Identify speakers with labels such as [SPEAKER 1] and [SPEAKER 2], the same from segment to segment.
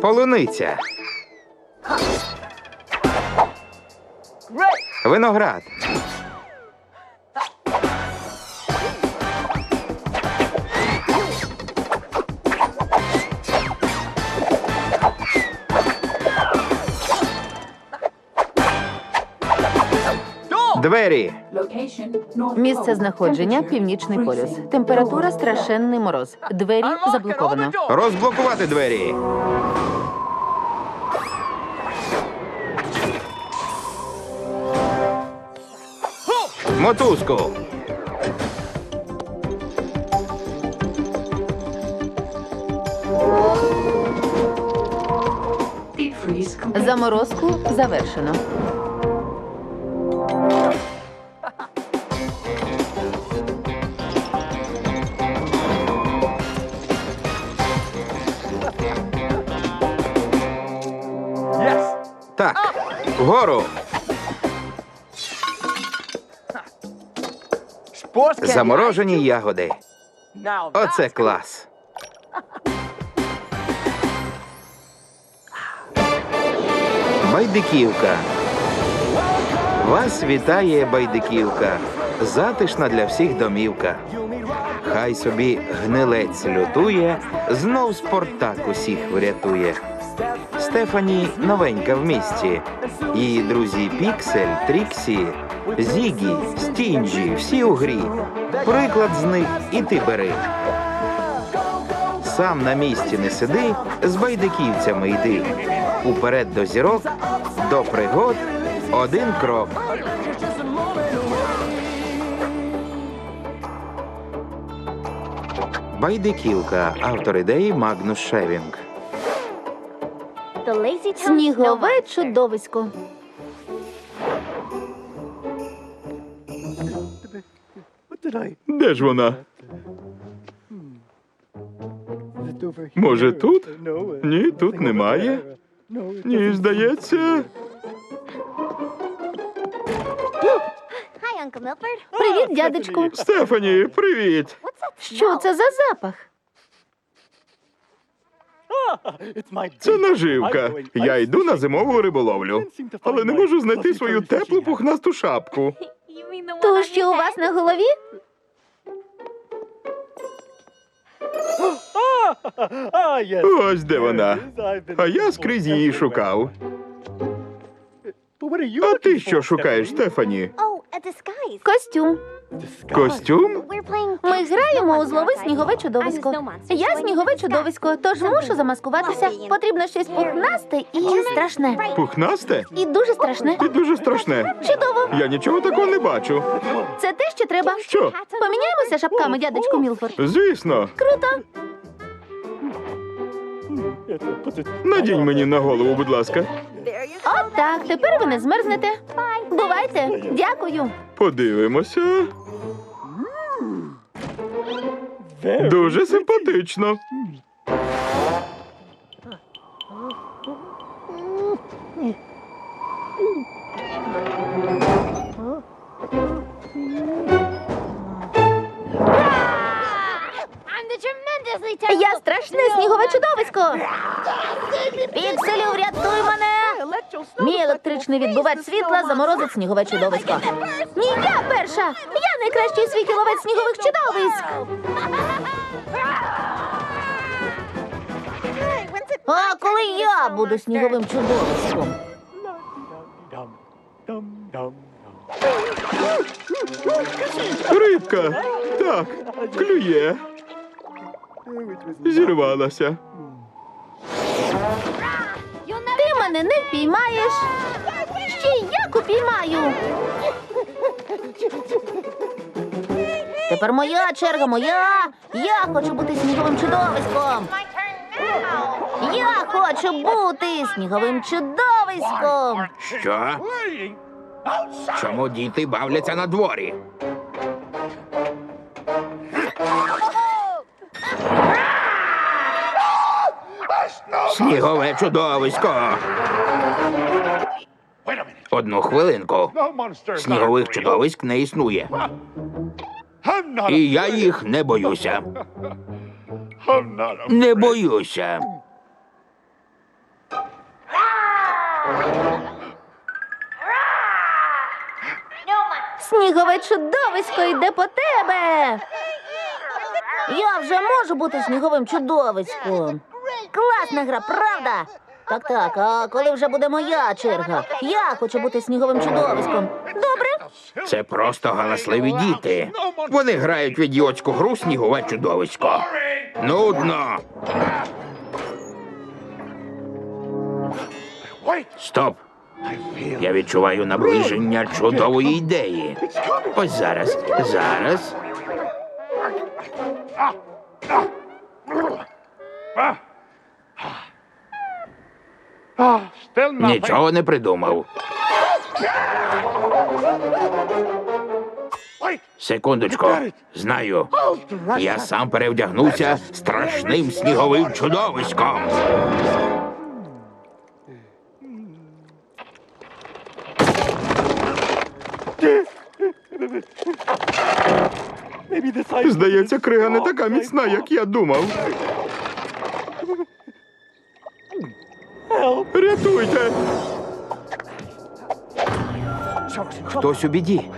[SPEAKER 1] Полуниця. Виноград. Двері.
[SPEAKER 2] Місце знаходження північний полюс. Температура страшенний мороз. Двері заблоковано.
[SPEAKER 1] Розблокувати двері. Мотузку.
[SPEAKER 2] Заморозку завершено.
[SPEAKER 1] Так. Вгору. Заморожені ягоди. Оце клас. Байдиківка. Вас вітає байдиківка. Затишна для всіх домівка. Хай собі гнилець лютує, знов Спартак усіх врятує. Стефані новенька в місті. Її друзі Піксель, Тріксі, Зігі, Стінджі, всі у грі. Приклад з них і ти бери. Сам на місці не сиди, з байдиківцями йди. Уперед до зірок, до пригод один крок. Байдиківка. Автор ідеї Магнус Шевінг.
[SPEAKER 2] Снігове чудовисько.
[SPEAKER 1] Де ж вона? Може, тут? Ні, тут немає. Ні, здається.
[SPEAKER 2] Привіт, дядечку.
[SPEAKER 1] Стефані, привіт.
[SPEAKER 2] Що це за запах?
[SPEAKER 1] Це наживка. Я йду на зимову риболовлю, але не можу знайти свою теплу пухнасту шапку.
[SPEAKER 2] То, що у вас на голові?
[SPEAKER 1] Ось де вона. А я скрізь її шукав. А ти що шукаєш, Стефані?
[SPEAKER 2] Костюм.
[SPEAKER 1] Костюм?
[SPEAKER 2] Ми граємо у злови снігове чудовисько. Я снігове чудовисько, тож мушу замаскуватися. Потрібно щось пухнасте і страшне.
[SPEAKER 1] Пухнасте?
[SPEAKER 2] І дуже страшне.
[SPEAKER 1] І дуже страшне.
[SPEAKER 2] Чудово!
[SPEAKER 1] Я нічого такого не бачу.
[SPEAKER 2] Це те, що треба.
[SPEAKER 1] Що?
[SPEAKER 2] Поміняємося шапками, дядечку Мілфорд.
[SPEAKER 1] Звісно.
[SPEAKER 2] Круто!
[SPEAKER 1] Надінь мені на голову, будь ласка.
[SPEAKER 2] От так, тепер ви не змерзнете. Бувайте! Дякую!
[SPEAKER 1] Подивимося. Дуже симпатично.
[SPEAKER 2] Я страшне снігове чудовисько! Пікселю, врятуй мене! Мій електричний відбувач світла заморозить снігове чудовисько. Ні, я перша! Я найкращий у снігових чудовиськ! А коли я буду сніговим чудовиськом?
[SPEAKER 1] Рибка. Так, клює. Зірвалася.
[SPEAKER 2] Ти мене не впіймаєш. Ще й як упіймаю. Тепер моя черга, моя. Я хочу бути сніговим чудовиськом. Я хочу бути сніговим чудовиськом.
[SPEAKER 1] Що? Чому діти бавляться на дворі? Снігове чудовисько. Одну хвилинку. Снігових чудовиськ не існує. І я їх не боюся. Не боюся.
[SPEAKER 2] Снігове чудовисько йде по тебе. Я вже можу бути сніговим чудовиськом. Класна гра, правда? Так, так, а коли вже буде моя черга? Я хочу бути сніговим чудовиськом. Добре?
[SPEAKER 1] Це просто галасливі діти. Вони грають в ідіотську гру снігове чудовисько. Нудно. Стоп. Я відчуваю наближення чудової ідеї. Ось зараз. Зараз. Нічого не придумав. Секундочку. Знаю. Я сам перевдягнувся страшним сніговим чудовиськом.
[SPEAKER 3] Здається, крига не така міцна, як я думав. Рятуйте!
[SPEAKER 1] Хтось у біді.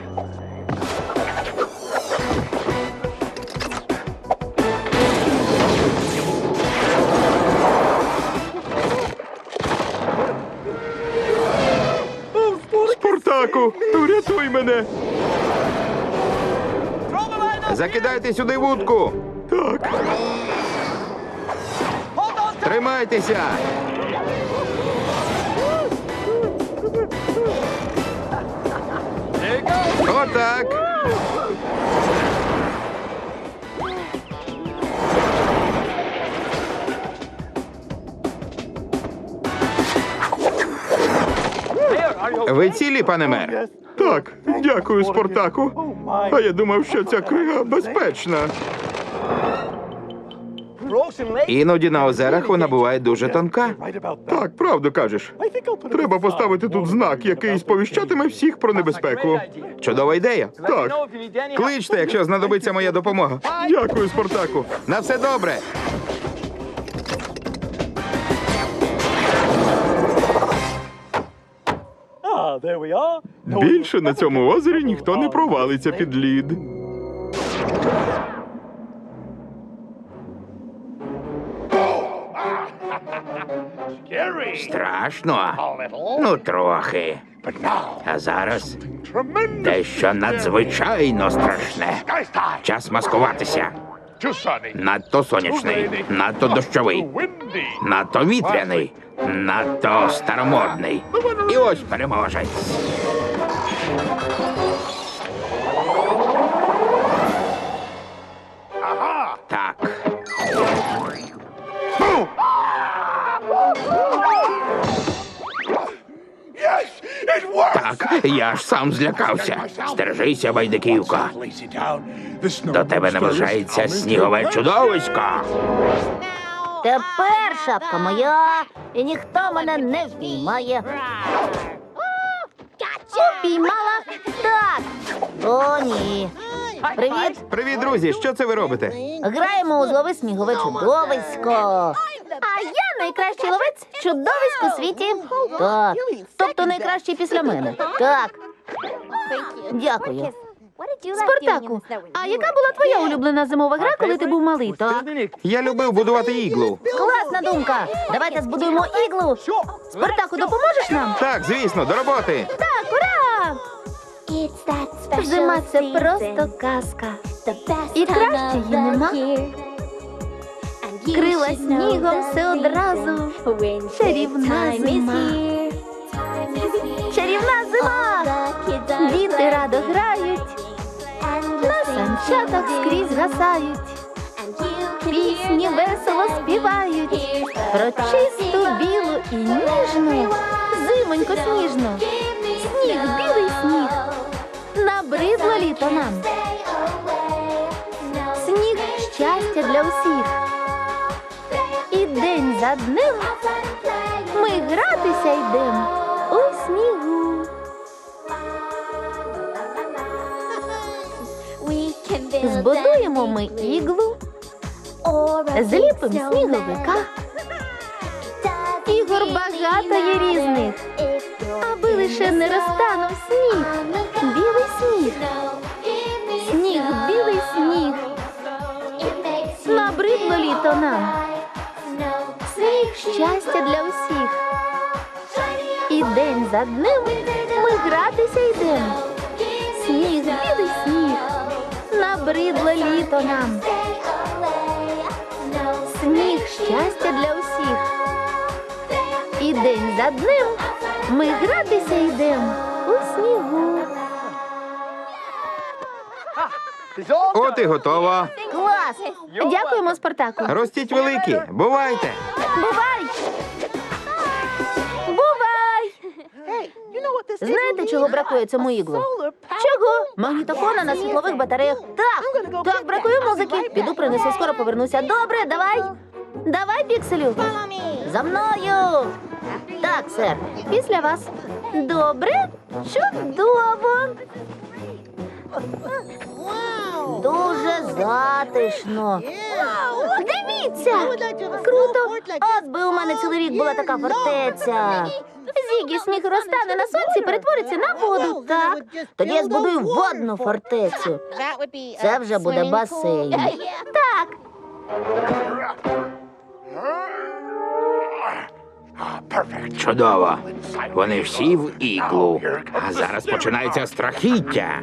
[SPEAKER 3] Спартаку, врятуй мене!
[SPEAKER 1] Закидайте сюди вудку.
[SPEAKER 3] Так,
[SPEAKER 1] Тримайтеся. Отак. Ви цілі, пане мер?
[SPEAKER 3] так, дякую, Спартаку. А я думав, що ця крига безпечна.
[SPEAKER 1] Іноді на озерах вона буває дуже тонка.
[SPEAKER 3] Так, правду кажеш. Треба поставити тут знак, який сповіщатиме всіх про небезпеку.
[SPEAKER 1] Чудова ідея.
[SPEAKER 3] Так,
[SPEAKER 1] Кличте, якщо знадобиться моя допомога.
[SPEAKER 3] дякую, Спартаку.
[SPEAKER 1] На все добре.
[SPEAKER 3] Більше на цьому озері ніхто не провалиться під лід.
[SPEAKER 1] Страшно? Ну, трохи. А зараз дещо надзвичайно страшне. Час маскуватися. Надто сонячний, надто дощовий, надто вітряний, надто старомодний. І ось переможець. Так, я ж сам злякався. Стережися, байдиківка. До тебе наближається снігове чудовисько.
[SPEAKER 2] Тепер шапка моя, і ніхто мене не впіймає. Упіймала? Так. О, ні. Привіт.
[SPEAKER 1] Привіт, друзі! Що це ви робите?
[SPEAKER 2] Граємо у злови снігове чудовисько. А я найкращий ловець чудовиськ у світі. Так. Тобто найкращий після мене. Так. Дякую. Спартаку, а яка була твоя улюблена зимова гра, коли ти був малий, так?
[SPEAKER 1] Я любив будувати іглу.
[SPEAKER 2] Класна думка. Давайте збудуємо іглу. Спартаку, допоможеш нам?
[SPEAKER 1] Так, звісно, до роботи.
[SPEAKER 2] Так, ура!
[SPEAKER 4] Зима це просто казка.
[SPEAKER 2] І краще її нема.
[SPEAKER 4] Крила снігом все одразу. Чарівна зима.
[SPEAKER 2] Чарівна зима! Діти радо грають, на санчатах скрізь гасають, пісні весело співають. Про чисту білу і ніжну, зимонько сніжну, сніг, білий сніг, набридло літо нам, сніг щастя для усіх. І день за днем ми гратися йдем у снігу. Збудуємо ми іглу, зліпимо сніговика. Ігор багато є різних. аби лише не розтанув сніг. Білий сніг, сніг, білий сніг. Набридло літо нам. Сніг щастя для усіх. І день за днем ми гратися йдемо. Сніг, білий сніг. Набридло літо нам. Сніг щастя для усіх. І день за днем ми гратися йдемо у снігу.
[SPEAKER 1] От і готово.
[SPEAKER 2] Клас! Дякуємо, Спартаку.
[SPEAKER 1] Ростіть великі, бувайте.
[SPEAKER 2] Бувай! Бувай! Знаєте, чого бракує цьому іглу? Чого? Магнітофона на світлових батареях. Так, так, бракує музики. Піду принесу, скоро повернуся. Добре, давай. Давай, пікселю. За мною. Так, сер. Після вас. Добре? Чудово. Дуже затишно. Дивіться! Круто! От би у мене цілий рік була така фортеця. Зігі сніг розтане на сонці, перетвориться на воду. Так. Тоді я збудую водну фортецю. Це вже буде басейн. Так.
[SPEAKER 1] Чудово. Вони всі в іглу. А зараз починається страхіття.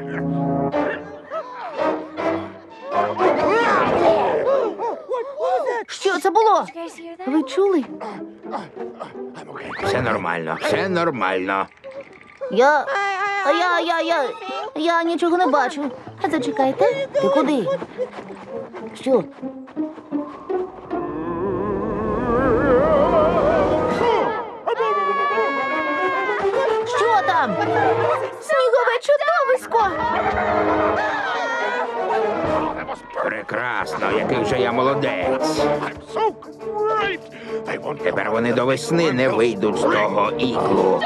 [SPEAKER 2] Що це було? Ви чули?
[SPEAKER 1] Все нормально, все нормально.
[SPEAKER 2] Я. а Я, я, я. Я нічого не бачу. Зачекайте. Ти куди? Що? Що там? Снігове чудовисько!
[SPEAKER 1] Прекрасно, який же я молодець. Тепер вони до весни не вийдуть з того іглу.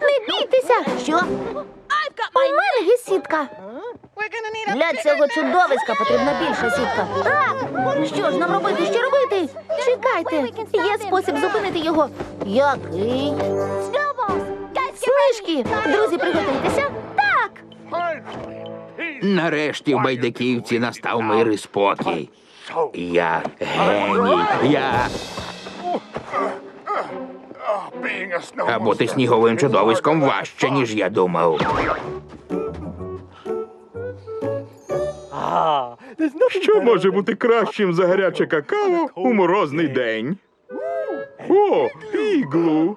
[SPEAKER 2] Не бійтеся! Що? У мене є сітка. Для цього чудовиська потрібна більша сітка. Так! Що ж нам робити? Що робити? Чекайте, є спосіб зупинити його. Який? Снижки! Друзі, приготуйтеся. Так!
[SPEAKER 1] Нарешті в байдиківці настав мир і спокій. Я геній. Я. А бути сніговим чудовиськом важче, ніж я думав.
[SPEAKER 3] Що може бути кращим за гаряче какао у морозний день? О, іглу!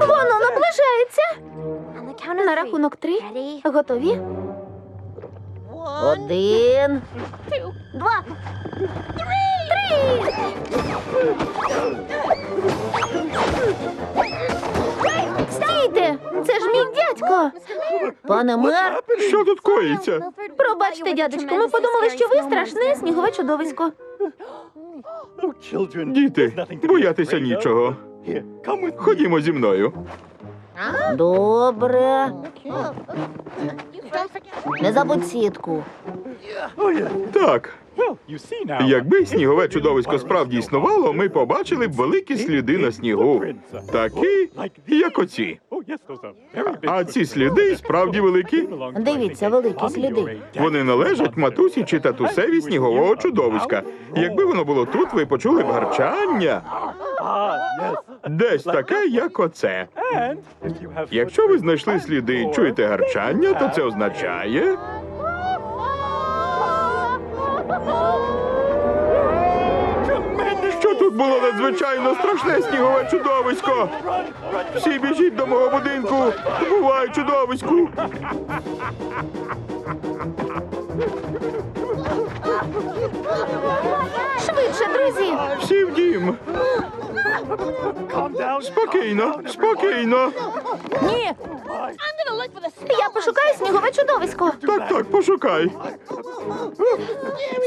[SPEAKER 2] Воно наближається. На рахунок три. Готові? Один. Два. Три. Стійте! Це ж мій дядько. Пане мер,
[SPEAKER 3] Що тут коїться?
[SPEAKER 2] пробачте, дядечко, ми подумали, що ви страшне снігове чудовисько.
[SPEAKER 3] Діти, боятися нічого. Ходімо зі мною.
[SPEAKER 2] Добре. Не забудь сітку.
[SPEAKER 3] Так, якби снігове чудовисько справді існувало, ми побачили б великі сліди на снігу. Такі, як оці. А ці сліди справді великі.
[SPEAKER 2] Дивіться, великі сліди.
[SPEAKER 3] Вони належать матусі чи татусеві снігового чудовиська. Якби воно було тут, ви почули б гарчання. Десь таке, як оце. Якщо ви знайшли сліди і чуєте гарчання, то це означає. Було надзвичайно страшне снігове чудовисько? Всі біжіть до мого будинку. Бувай чудовиську.
[SPEAKER 2] Швидше, друзі!
[SPEAKER 3] Всі в дім. Спокійно, спокійно.
[SPEAKER 2] Ні! Я пошукаю снігове чудовисько.
[SPEAKER 3] Так, так, пошукай.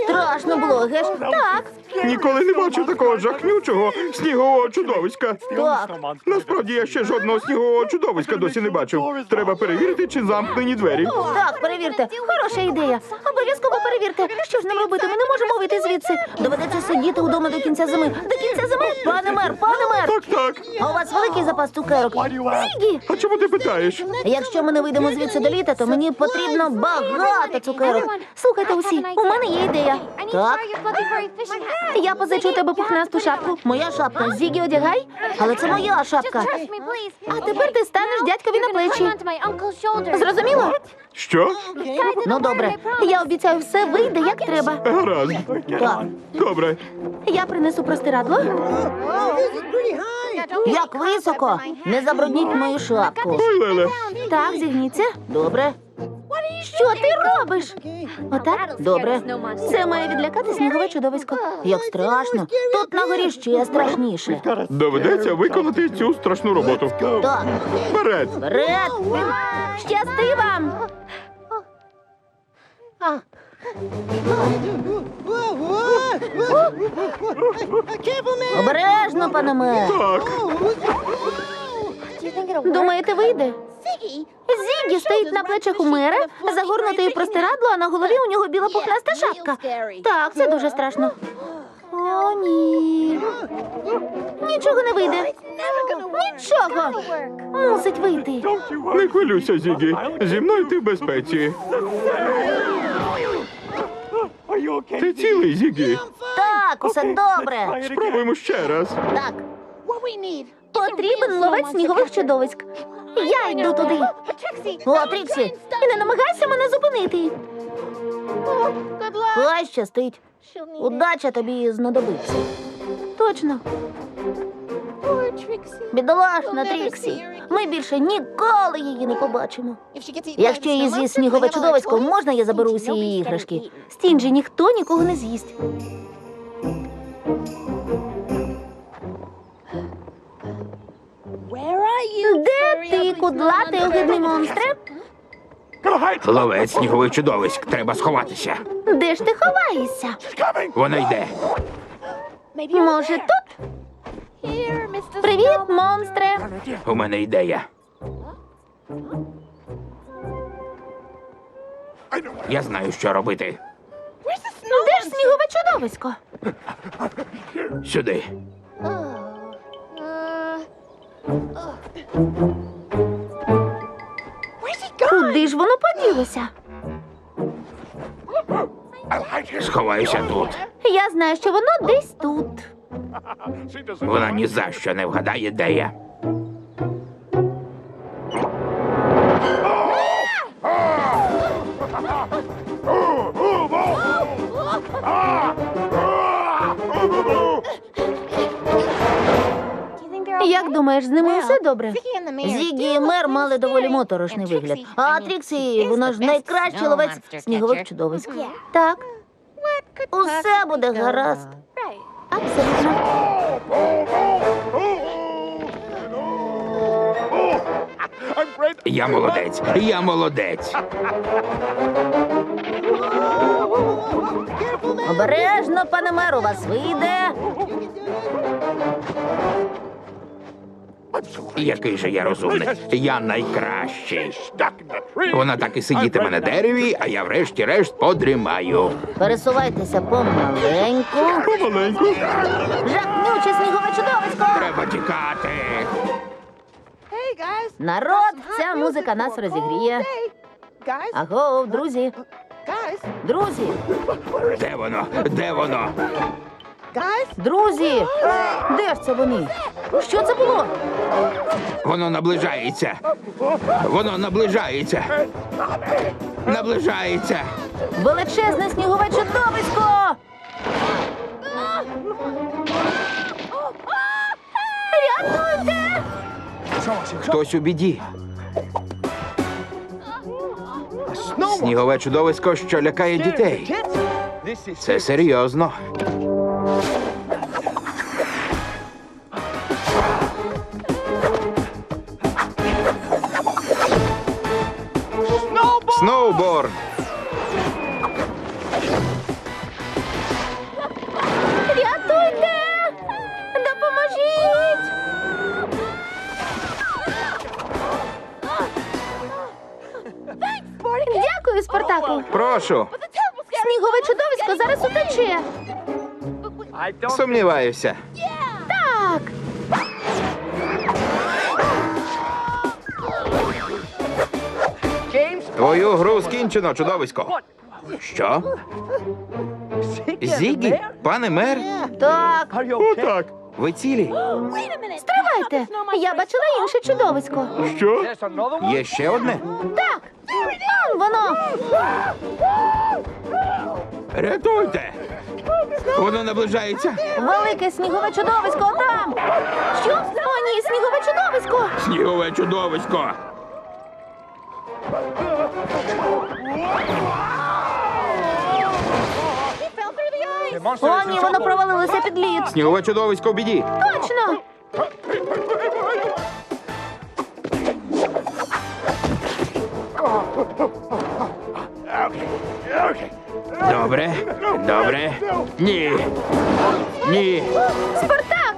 [SPEAKER 2] Страшно було, геш? Так,
[SPEAKER 3] Ніколи не бачив такого жахнючого снігового чудовиська.
[SPEAKER 2] так.
[SPEAKER 3] Насправді я ще жодного снігового чудовиська досі не бачив. Треба перевірити, чи замкнені двері.
[SPEAKER 2] Так, перевірте. Хороша ідея. Обов'язково перевірте. Що ж нам робити? Ми не можемо вийти звідси. Доведеться сидіти вдома до кінця зими. До кінця зими? Пане мер, пане мер!
[SPEAKER 3] Так, так.
[SPEAKER 2] А у вас великий запас цукерок? Зігі!
[SPEAKER 3] А чому ти питаєш?
[SPEAKER 2] Якщо ми не вийдемо звідси до літа, то мені потрібно багато цукерок. Слухайте усі, у мене є ідея. Так, я позичу у тебе пухнасту шапку. Моя шапка. Зігі одягай, але це моя шапка. А тепер ти станеш дядькові на плечі. Зрозуміло?
[SPEAKER 3] Що?
[SPEAKER 2] Ну добре. Я обіцяю, все вийде як треба.
[SPEAKER 3] Гаразд.
[SPEAKER 2] Так,
[SPEAKER 3] Добре.
[SPEAKER 2] я принесу простирадло. Як високо? Не забрудніть мою шапку.
[SPEAKER 3] Леле.
[SPEAKER 2] Так, зігніться. Добре. Що ти робиш? Отак? Добре. Це має відлякати снігове чудовисько. Як страшно. Тут на горі ще страшніше.
[SPEAKER 3] Доведеться виконати цю страшну роботу.
[SPEAKER 2] Так,
[SPEAKER 3] Вперед!
[SPEAKER 2] вперед! Щасти вам! Обережно, пане мер.
[SPEAKER 3] Так.
[SPEAKER 2] Думаєте, вийде? Зігі стоїть на плечах у мера, загорнутий в простирадло, а на голові у нього біла пухнаста шапка. Так, це дуже страшно. О, ні. Нічого не вийде. Нічого. Мусить вийти.
[SPEAKER 3] Не хвилюйся, Зігі. Зі мною ти в безпеці. Ти цілий, Зігі.
[SPEAKER 2] Так, усе добре.
[SPEAKER 3] Спробуємо ще раз.
[SPEAKER 2] Так. Потрібен ловець снігових чудовиськ. Я йду туди. О, Тріксі, і не намагайся мене зупинити. Хай щастить. Удача тобі знадобиться. Точно. Бідолашна Тріксі. Ми більше ніколи її не побачимо. Якщо її з'їсть снігове чудовисько, можна я заберу усі її іграшки? Стінджі ніхто нікого не з'їсть. Де ти, кудлатий огидний монстре?
[SPEAKER 1] Ловець снігових чудовиськ. Треба сховатися.
[SPEAKER 2] Де ж ти ховаєшся?
[SPEAKER 1] Вона йде.
[SPEAKER 2] Може, тут? Привіт, монстре.
[SPEAKER 1] У мене ідея. Я знаю, що робити.
[SPEAKER 2] Де ж снігове чудовисько?
[SPEAKER 1] Сюди.
[SPEAKER 2] Куди ж воно поділося?
[SPEAKER 1] Сховаюся тут.
[SPEAKER 2] Я знаю, що воно десь тут.
[SPEAKER 1] Вона ні за що не вгадає, де я.
[SPEAKER 2] Як думаєш, з ними все добре? Зігі і мер мали доволі моторошний вигляд. А Тріксі, вона ж найкращий ловець снігових чудовиськ. Так. Усе буде гаразд. Абсолютно.
[SPEAKER 1] Я молодець. Я молодець.
[SPEAKER 2] Обережно, пане меру, вас вийде.
[SPEAKER 1] Який же я розумник. Я найкращий. Вона так і сидітиме на дереві, а я врешті-решт подрімаю.
[SPEAKER 2] Пересувайтеся помаленьку.
[SPEAKER 3] Помаленьку.
[SPEAKER 2] Жахнюче снігове чудовисько!
[SPEAKER 1] Треба тікати.
[SPEAKER 2] Народ, ця музика нас розігріє. Аго, друзі, друзі,
[SPEAKER 1] Де воно? Де воно?
[SPEAKER 2] Друзі! Де ж це вони? Що це було?
[SPEAKER 1] Воно наближається. Воно наближається. Наближається.
[SPEAKER 2] Величезне снігове чудовисько! Рятуйте!
[SPEAKER 1] Хтось у біді. Снігове чудовисько, що лякає дітей. Це серйозно. Прошу,
[SPEAKER 2] Снігове чудовисько зараз утече.
[SPEAKER 1] сумніваюся.
[SPEAKER 2] Так.
[SPEAKER 1] Твою гру скінчено, чудовисько. Що? Зігі? Пане мер?
[SPEAKER 2] Так.
[SPEAKER 3] Отак.
[SPEAKER 1] Ви цілі?
[SPEAKER 2] Стривайте. Я бачила інше чудовисько.
[SPEAKER 3] Що?
[SPEAKER 1] Є ще одне?
[SPEAKER 2] Так. Он воно.
[SPEAKER 1] Рятуйте! Воно наближається.
[SPEAKER 2] Велике снігове чудовисько там. Що? О, ні, снігове чудовисько.
[SPEAKER 1] Снігове чудовисько.
[SPEAKER 2] О, ні, воно провалилося під лід.
[SPEAKER 1] Снігове чудовисько в біді.
[SPEAKER 2] Точно.
[SPEAKER 1] Добре. Добре. Ні. Ні.
[SPEAKER 2] Спартак.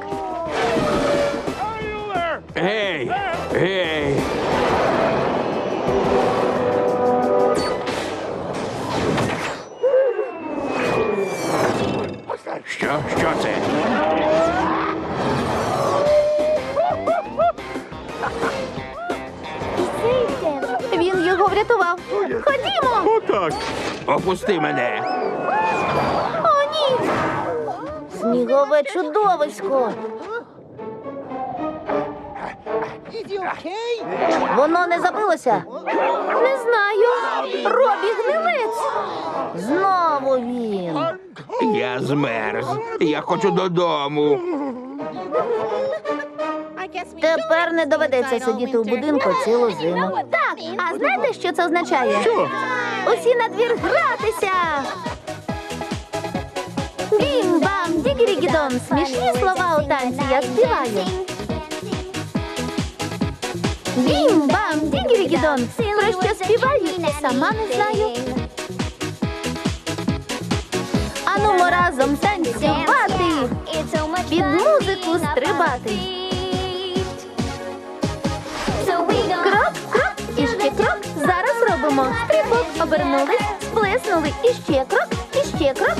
[SPEAKER 1] Гей! Гей!
[SPEAKER 2] Його врятував. Ходімо.
[SPEAKER 3] Отак.
[SPEAKER 1] Опусти мене.
[SPEAKER 2] О, ні. Снігове чудовисько. Воно не забилося? Не знаю. Робі гнилець. Знову він.
[SPEAKER 1] Я змерз. Я хочу додому.
[SPEAKER 2] Тепер не доведеться сидіти у будинку цілу зиму. Знаєте, що це означає?
[SPEAKER 3] Що?
[SPEAKER 2] Усі на двір гратися. Бім-бам, дігірігідон. Смішні слова у танці я співаю. Бім-бам, дігірігідон. Про що співаю, і сама не знаю. Анумо разом танцювати.
[SPEAKER 4] Під музику стрибати.
[SPEAKER 2] Ще крок. Зараз робимо стрибок. Обернулись, сплеснули, і ще крок, і ще крок.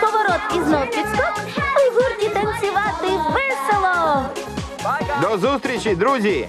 [SPEAKER 2] Поворот і знов підскок. У гурті танцювати весело.
[SPEAKER 1] До зустрічі, друзі!